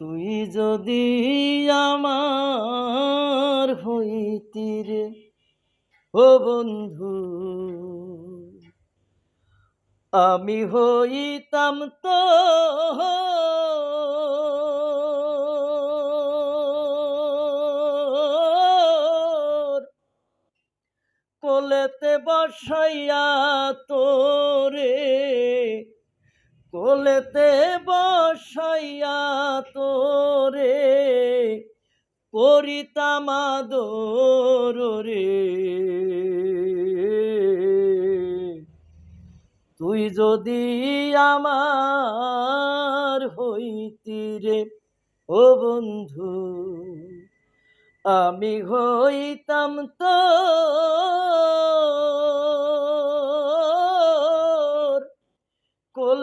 তুই যদি আমার হইতি রে ও বন্ধু আমি হইতাম তো কোলেতে বসাইয়া তোরে কোলেতে বসাইয়া তোরে, করিতাম আদর রে। তুই যদি আমার হইতি রে, ও বন্ধু, আমি হইতাম তো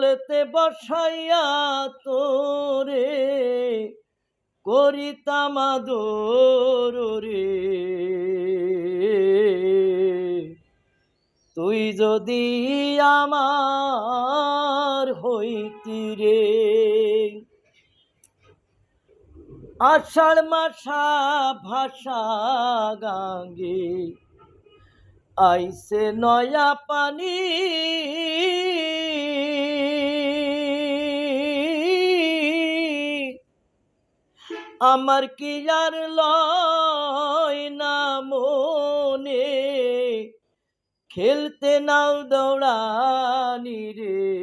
কোলেতে বসাইয়া তোরে, করিতাম রে। তুই যদি আমার হইতি রে, আষাঢ় মাসা ভাষা গাঙ্গে, আইসে নয়া পানি আমার কি আর লয় না মনে? খেলতে নাও দৌড়ানি রে।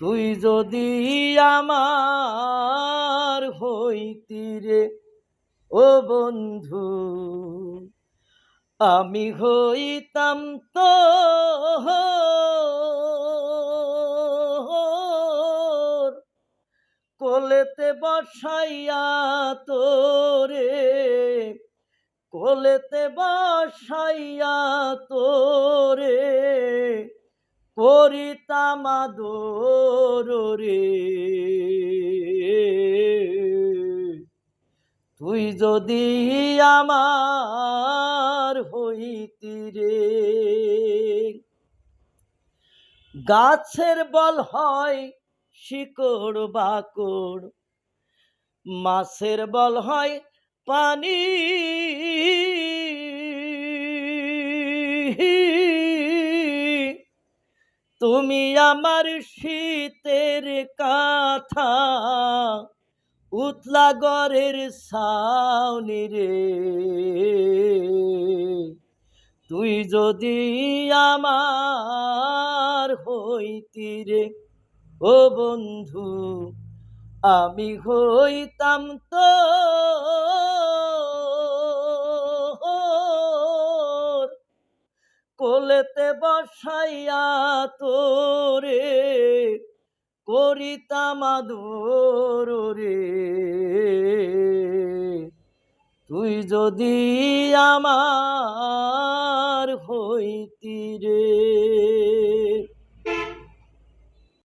তুই যদি আমার হইতি রে, ও বন্ধু, আমি হইতাম তো কোলেতে বসাইয়া তোরে, কোলেতে বসাইয়া তোরে করিতাম রে। তুই যদি আমার হইতি রে, গাছের বল হয় শিকড় বাকড়। মাছের বল হয় পানি। তুমি আমার শীতের কাথা, উতলা গড়ের সাউনি রে। তুই যদি আমার হইতি রে ও বন্ধু, আমি হইতাম তো কোলেতে বসাইয়া তোরে, করিতাম আদর রে। তুই যদি আমার হইতি রে।